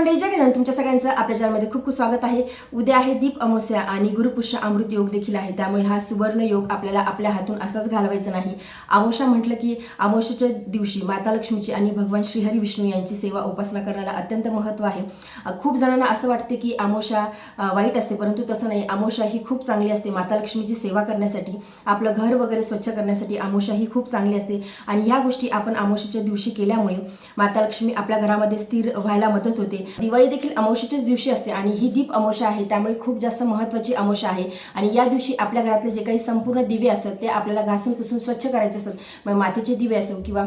मंडळी जय तुमच्या सगळ्यांचं आपल्या चॅनलमध्ये खूप खूप स्वागत आहे. उद्या आहे दीप अमोस्या आणि गुरुपुष्य अमृत योग देखील आहे. त्यामुळे हा सुवर्ण योग आपल्याला आपल्या हातून असाच घालवायचा नाही. अमावस्या म्हटलं की अमावस्याच्या दिवशी माता लक्ष्मीची आणि भगवान श्रीहरी विष्णू यांची सेवा उपासना करण्याला अत्यंत महत्त्व आहे. खूप जणांना असं वाटते की अमावस्या वाईट असते परंतु तसं नाही. अमावस्या ही खूप चांगली असते. माता लक्ष्मीची सेवा करण्यासाठी आपलं घर वगैरे स्वच्छ करण्यासाठी अमावस्या ही खूप चांगली असते. आणि ह्या गोष्टी आपण अमावस्याच्या दिवशी केल्यामुळे माता लक्ष्मी आपल्या घरामध्ये स्थिर व्हायला मदत होते. दिवाळी देखील अमावशीच्याच दिवशी असते आणि ही दीप अमावस्या आहे त्यामुळे खूप जास्त महत्त्वाची अमावस्या आहे. आणि या दिवशी आपल्या घरातले जे काही संपूर्ण दिवे असतात ते आपल्याला घासून पुसून स्वच्छ करायचे असतात. मग मातीचे दिवे असो किंवा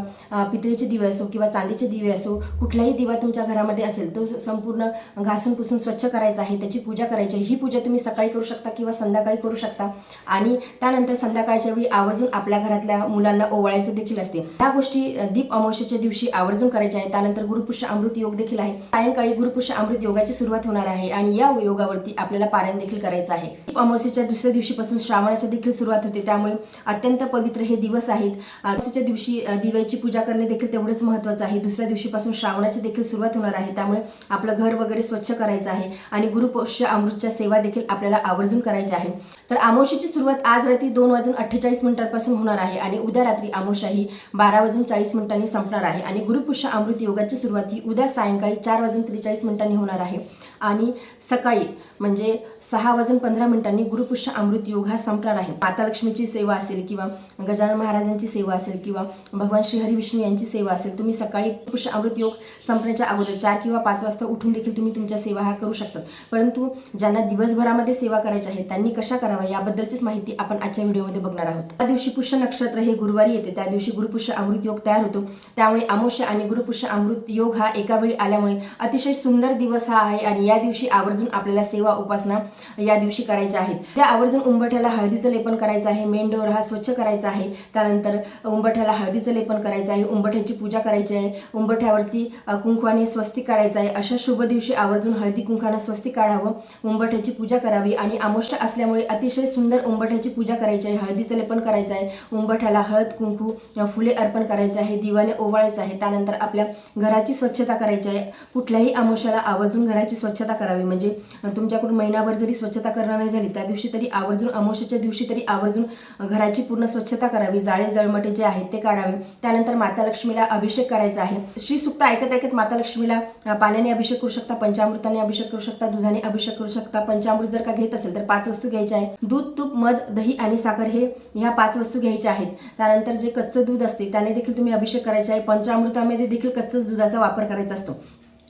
पितळीचे दिवे असो किंवा चांदीचे दिवे असो कुठलाही दिवा तुमच्या घरामध्ये असेल तो संपूर्ण घासून पुसून स्वच्छ करायचा आहे त्याची पूजा करायची आहे. ही पूजा तुम्ही सकाळी करू शकता किंवा संध्याकाळी करू शकता. आणि त्यानंतर संध्याकाळच्या वेळी आवर्जून आपल्या घरातल्या मुलांना ओवाळायचं देखील असते. ह्या गोष्टी दीप अमावस्येच्या दिवशी आवर्जून करायच्या आहे त्यानंतर गुरुपुष्य अमृत योग देखील आहे. सायंकाळी गुरुपुष्य अमृत योगाची सुरुवात होणार आहे आणि या योगावरती आपल्याला पारायण देखील करायचं आहे. अमावस्येच्या दुसऱ्या दिवशीपासून श्रावणाच्या देखील सुरुवात होते त्यामुळे अत्यंत पवित्र हे दिवस आहेत. अमावस्येच्या दिवशी दिव्याची पूजा करणे देखील तेवढंच महत्त्वाचं आहे. दुसऱ्या दिवशीपासून श्रावणाची देखील सुरुवात होणार आहे त्यामुळे आपलं घर वगैरे स्वच्छ करायचं आहे आणि गुरुपुष्य अमृतच्या सेवा देखील आपल्याला आवर्जून करायच्या आहे तर अमावस्येची सुरुवात आज रात्री दोन वाजून अठ्ठेचाळीस मिनिटांपासून होणार आहे आणि उद्या रात्री अमावस्या ही बारा वाजून चाळीस मिनिटांनी संपणार आहे. आणि गुरुपुष्य अमृत योगाची सुरुवात ही उद्या सायंकाळी चार वाजून त्रेचाळीस मिनिटांनी होणार आहे. आणि सकाळी म्हणजे सहा वाजून पंधरा मिनिटांनी गुरुपुष्य अमृत योग हा संपणार आहे. माता लक्ष्मीची सेवा असेल किंवा गजानन महाराजांची सेवा असेल किंवा भगवान श्री हरी विष्णू यांची सेवा असेल तुम्ही सकाळी पुष्य अमृत योग संपण्याच्या अगोदर चार किंवा पाच वाजता उठून देखील तुम्ही तुमच्या सेवा हा करू शकतात परंतु ज्यांना दिवसभरामध्ये सेवा करायची आहे त्यांनी कशा कराव्या याबद्दलचीच माहिती आपण आजच्या व्हिडिओमध्ये बघणार आहोत. त्या दिवशी पुष्य नक्षत्र हे गुरुवारी येते त्या दिवशी गुरुपुष्य अमृत योग तयार होतो. त्यामुळे अमावस्या आणि गुरुपुष्य अमृत योग हा एका वेळी आल्यामुळे अतिशय सुंदर दिवस हा आहे आणि या दिवशी आवर्जून आपल्याला सेवा उपासना या दिवशी करायच्या आहेत. त्या आवर्जून उंबठ्याला हळदीचं लेपन करायचं आहे. मेन डोर हा स्वच्छ करायचा आहे. त्यानंतर उंबठ्याला हळदीचं लेपन करायचं आहे. उंबठ्याची पूजा करायची आहे. उंबठ्यावरती कुंकवाने स्वस्तिक काढायचं आहे. अशा शुभ दिवशी आवर्जून हळदी कुंकानं स्वस्तिक काढावं उंबठ्याची पूजा करावी आणि आमोष्ट असल्यामुळे अतिशय सुंदर उंबठ्याची पूजा करायची आहे. हळदीचं लेपन करायचं आहे. उंबठ्याला हळद कुंकू फुले अर्पण करायचं आहे. दिवाने ओवाळायचं आहे. त्यानंतर आपल्या घराची स्वच्छता करायची आहे. कुठल्याही अमावस्याला आवर्जून घराची स्वच्छता करावी. म्हणजे तुमच्याकडून महिनाभर जरी स्वच्छता करणार नाही झाली त्या दिवशी तरी आवर्जून अमावस्याच्या दिवशी तरी आवर्जून घराची पूर्ण स्वच्छता करावी. जाळे जळमटे जे आहेत ते काढावे. त्यानंतर माता लक्ष्मीला अभिषेक करायचा आहे. श्री सुक्त ऐकत ऐकत माता लक्ष्मीला पाण्याने अभिषेक करू शकता पंचामृताने अभिषेक करू शकता दुधाने अभिषेक करू शकता. पंचामृत जर का घेत असेल तर पाच वस्तू घ्यायच्या आहेत. दूध तूप मध दही आणि साखर हे ह्या पाच वस्तू घ्यायच्या आहेत. त्यानंतर जे कच्चं दूध असते त्याने देखील तुम्ही अभिषेक करायचा आहे. पंचामृतामध्ये देखील कच्चं दुधाचा वापर करायचा असतो.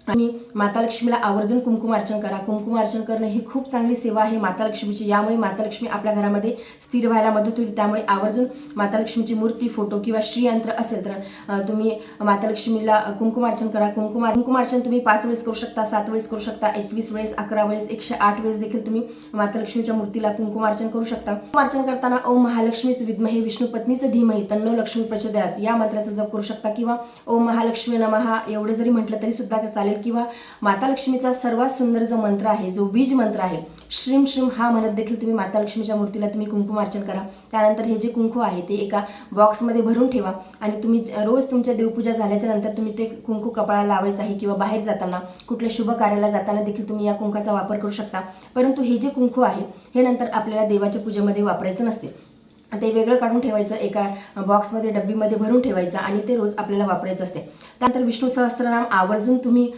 आणि माता लक्ष्मीला आवर्जून कुंकुमार्चन करा. कुंकुमार्चन करणं ही खूप चांगली सेवा आहे माता लक्ष्मीची यामुळे माता लक्ष्मी आपल्या घरामध्ये स्थिर व्हायला मदत होईल. त्यामुळे आवर्जून माता लक्ष्मीची मूर्ती फोटो किंवा श्रीयंत्र असेल तर तुम्ही माता लक्ष्मीला कुंकुमार्चन करा. कुंकुमा कुंकुमार्चन तुम्ही पाच वेळेस करू शकता सात वेळेस करू शकता एकवीस वेळेस अकरा वेळेस एकशे आठ वेळेस देखील तुम्ही माता लक्ष्मीच्या मूर्तीला कुंकुमार्चन करू शकता. कुंकुमार्चन करताना ओम महालक्ष्मीच विद्महे विष्णू पत्नीचं धीमही तन्नो लक्ष्मी प्रचोदयात. या मंत्राचा जप करू शकता किंवा ओम महालक्ष्मी नमहा एवढं जरी म्हटलं तरी सुद्धा चालेल. किंवा माता लक्ष्मीचा सर्वात सुंदर जो मंत्र आहे जो बीज मंत्र आहे श्रीम श्रीम हा म्हणत देखील तुम्ही माता लक्ष्मीच्या मूर्तीला तुम्ही कुंकुमार्चन करा. त्यानंतर हे जे कुंकू आहे ते एका बॉक्समध्ये भरून ठेवा आणि तुम्ही रोज तुमच्या देवपूजा झाल्याच्यानंतर तुम्ही ते कुंकू कपाळाला लावायचं आहे किंवा बाहेर जाताना कुठल्या शुभ कार्याला जाताना देखील तुम्ही या कुंकाचा वापर करू शकता. परंतु हे जे कुंकू आहे हे नंतर आपल्याला देवाच्या पूजेमध्ये वापरायचं नसते. ते वेगळं काढून ठेवायचं एका बॉक्समध्ये डब्बीमध्ये भरून ठेवायचं आणि ते रोज आपल्याला वापरायचं असते. त्यानंतर विष्णू सहस्त्रनाम आवर्जून तुम्ही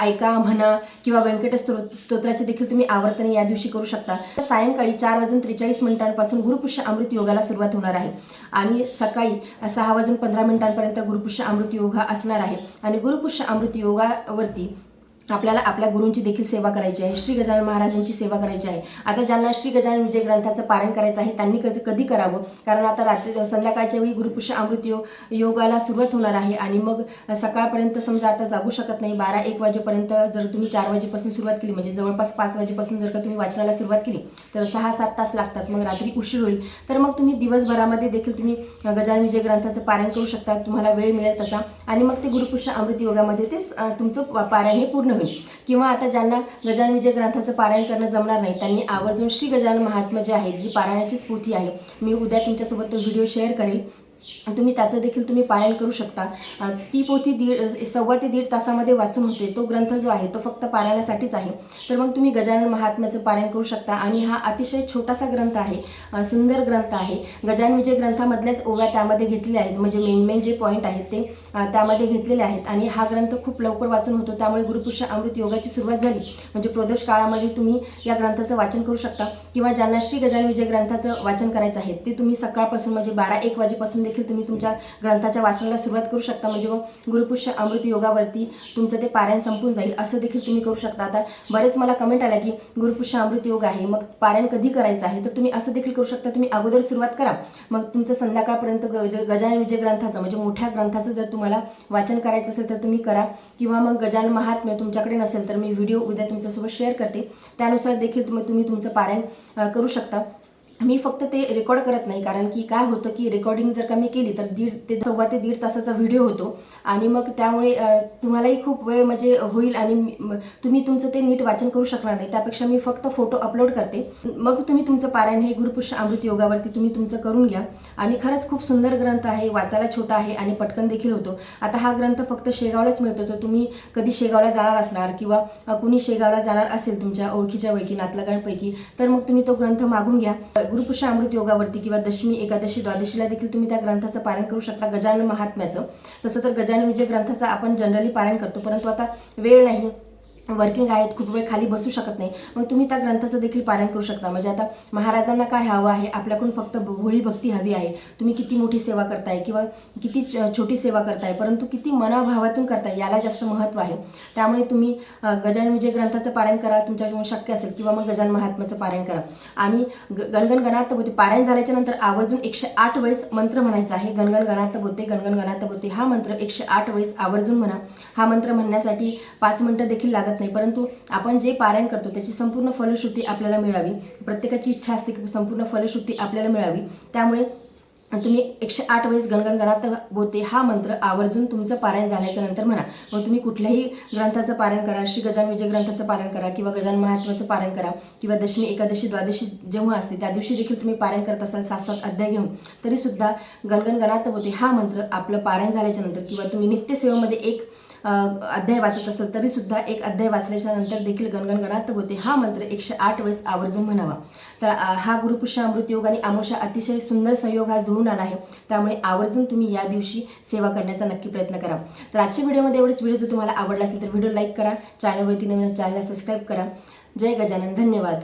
ऐका म्हणा किंवा व्यंकट स्तोत्राचे देखील तुम्ही आवर्तने या दिवशी करू शकता. तर सायंकाळी चार वाजून त्रेचाळीस मिनिटांपासून गुरुपुष्य अमृत योगाला सुरुवात होणार आहे. आणि सकाळी सहा वाजून पंधरा मिनिटांपर्यंत गुरुपुष्य अमृत योगा असणार आहे. आणि गुरुपुष्य अमृत योगावरती आपल्याला आपल्या गुरूंची देखील सेवा करायची आहे. श्री गजानन महाराजांची सेवा करायची आहे. आता ज्यांना श्री गजानन विजय ग्रंथाचं पारण करायचं आहे त्यांनी कधी कधी करावं? कारण आता रात्री संध्याकाळच्या वेळी गुरुपुष्य अमृत योग योगाला सुरुवात होणार आहे आणि मग सकाळपर्यंत समजा आता जागू शकत नाही. बारा एक वाजेपर्यंत जर तुम्ही चार वाजेपासून सुरुवात केली म्हणजे जवळपास पाच वाजेपासून जर का तुम्ही वाचनाला सुरुवात केली तर सहा सात तास लागतात. मग रात्री उशीर होईल. तर मग तुम्ही दिवसभरामध्ये देखील तुम्ही गजानन विजय ग्रंथाचं पारण करू शकता. तुम्हाला वेळ मिळेल तसा. आणि मग ते गुरुपुष्य अमृत योगामध्ये ते तुमचं पारायण हे पूर्ण होईल किंवा आता ज्यांना गजानन विजय ग्रंथाचं पारायण करणं जमणार नाही त्यांनी आवर्जून श्री गजानन महात्मा जे आहे जी पारायणाची स्फूर्ती आहे मी उद्या तुमच्यासोबत तो व्हिडिओ शेअर करेल. तुम्ही त्याचं देखील तुम्ही पारायण करू शकता. ती पोथी दीड सव्वा ते दीड तासामध्ये वाचून होते. तो ग्रंथ जो आहे तो फक्त पारायणासाठीच आहे. तर मग तुम्ही गजानन महात्म्याचं पारायण करू शकता. आणि हा अतिशय छोटासा ग्रंथ आहे. सुंदर ग्रंथ आहे. गजानन विजय ग्रंथामधल्याच ओव्या त्यामध्ये घेतलेल्या आहेत. म्हणजे मेन मेन जे पॉईंट आहेत ते त्यामध्ये घेतलेले आहेत. आणि हा ग्रंथ खूप लवकर वाचून होतो. त्यामुळे गुरुपुरुष अमृत योगाची सुरुवात झाली. म्हणजे प्रदोष काळामध्ये तुम्ही या ग्रंथाचं वाचन करू शकता. किंवा ज्यांना श्री गजानन विजय ग्रंथाचं वाचन करायचं आहे ते तुम्ही सकाळपासून म्हणजे बारा एक वाजेपासून देखील तुम्ही तुमच्या ग्रंथाच्या वाचनाला सुरुवात करू शकता. म्हणजे मग गुरुपुष्य अमृत योगावरती तुमचं ते पारायण संपून जाईल असं देखील तुम्ही करू शकता. आता बरेच मला कमेंट आला की गुरुपुष्य अमृत योग आहे. मग पारायण कधी करायचं आहे? तर तुम्ही असं देखील करू शकता. तुम्ही अगोदर सुरुवात करा. मग तुमचं संध्याकाळपर्यंत ग- गजानन विजय ग्रंथाचं म्हणजे मोठ्या ग्रंथाचं जर तुम्हाला वाचन करायचं असेल तर तुम्ही करा. किंवा मग गजानन महात्म्य तुमच्याकडे नसेल तर मी व्हिडिओ उद्या तुमच्यासोबत शेअर करते. त्यानुसार देखील तुम्ही तुम्ही तुमचं पारायण करू शकता. मी फक्त ते रेकॉर्ड करत नाही कारण की काय होतं की रेकॉर्डिंग जर का मी केली तर दीड ते सव्वा ते दीड तासाचा व्हिडिओ होतो. आणि मग त्यामुळे तुम्हालाही खूप वेळ म्हणजे होईल आणि तुम्ही तुमचं ते नीट वाचन करू शकणार नाही. त्यापेक्षा मी फक्त फोटो अपलोड करते. मग तुम्ही तुमचं पारायण हे गुरुपुरुष अमृत योगावरती तुम्ही तुमचं करून घ्या. आणि खरंच खूप सुंदर ग्रंथ आहे वाचायला छोटा आहे आणि पटकन देखील होतो. आता हा ग्रंथ फक्त शेगावलाच मिळतो तर तुम्ही कधी शेगावला जाणार असणार किंवा कुणी शेगावला जाणार असेल तुमच्या ओळखीच्या पैकी नातलगांपैकी तर मग तुम्ही तो ग्रंथ मागून घ्या. गुरुपुरुष अमृत योगावरती किंवा दशमी एकादशी द्वादशीला देखील तुम्ही त्या ग्रंथाचं पारायण करू शकता गजानन महात्म्याचं. तसं तर गजानन विजय ग्रंथाचं आपण जनरली पारायण करतो परंतु आता वेळ नाही. वर्किंग आहेत खूप वेळ खाली बसू शकत नाही. मग तुम्ही त्या ग्रंथाचं देखील पारायण करू शकता. म्हणजे आता महाराजांना काय हवं आहे? आपल्याकडून फक्त भोळी भक्ती हवी आहे. तुम्ही किती मोठी सेवा करताय किंवा किती छोटी सेवा करताय परंतु किती मनाभावातून करताय याला जास्त महत्त्व आहे. त्यामुळे तुम्ही गजान विजय ग्रंथाचं पारायण करा तुमच्याकडून शक्य असेल किंवा मग गजान महात्म्याचं पारायण करा. आणि ग- गणगण गणात बोते पारायण झाल्याच्यानंतर आवर्जून एकशे आठ वेळेस मंत्र म्हणायचा आहे. गणगण गणात बोते गणगण गणात बोते हा मंत्र एकशे आठ वेळेस आवर्जून म्हणा. हा मंत्र म्हणण्यासाठी पाच मिनिटं देखील लागत नाही. परंतु आपण जे पारायण करतो त्याची संपूर्ण फलश्रुती आपल्याला मिळावी. प्रत्येकाची इच्छा असते की संपूर्ण फलश्रुती आपल्याला मिळावी. त्यामुळे तुम्ही एकशे आठ वेळेस गणगण गणात बोते हा मंत्र आवर्जून तुमचं पारायण झाल्याच्यानंतर म्हणा. मग तुम्ही कुठल्याही ग्रंथाचं पारायण करा श्री गजान विजय ग्रंथाचं पारायण करा किंवा गजान महात्माचं पारायण करा किंवा दशमी एकादशी द्वादशी जेव्हा असते त्या दिवशी देखील तुम्ही पारायण करत असाल सात सात अध्याय घेऊन तरीसुद्धा गणगण गणात बोते हा मंत्र आपलं पारायण झाल्याच्यानंतर किंवा तुम्ही नित्यसेवेमध्ये एक अध्याय वाचत असेल तरी सुद्धा एक अध्याय वाचल्याच्या नंतर देखील गणगणगणात होते. हा मंत्र एकशे आठ वेळेस आवर्जून म्हणावा. तर हा गुरुपुष्य अमृत योग आणि आमोशा अतिशय सुंदर संयोग हा जुळून आला आहे. त्यामुळे आवर्जून तुम्ही या दिवशी सेवा करण्याचा नक्की प्रयत्न करा. तर आजच्या व्हिडिओमध्ये एवढेच. व्हिडिओ जर तुम्हाला आवडला असेल तर व्हिडिओ लाईक करा. चॅनलवरती नवीन चॅनलला सबस्क्राईब करा. जय गजानन. धन्यवाद.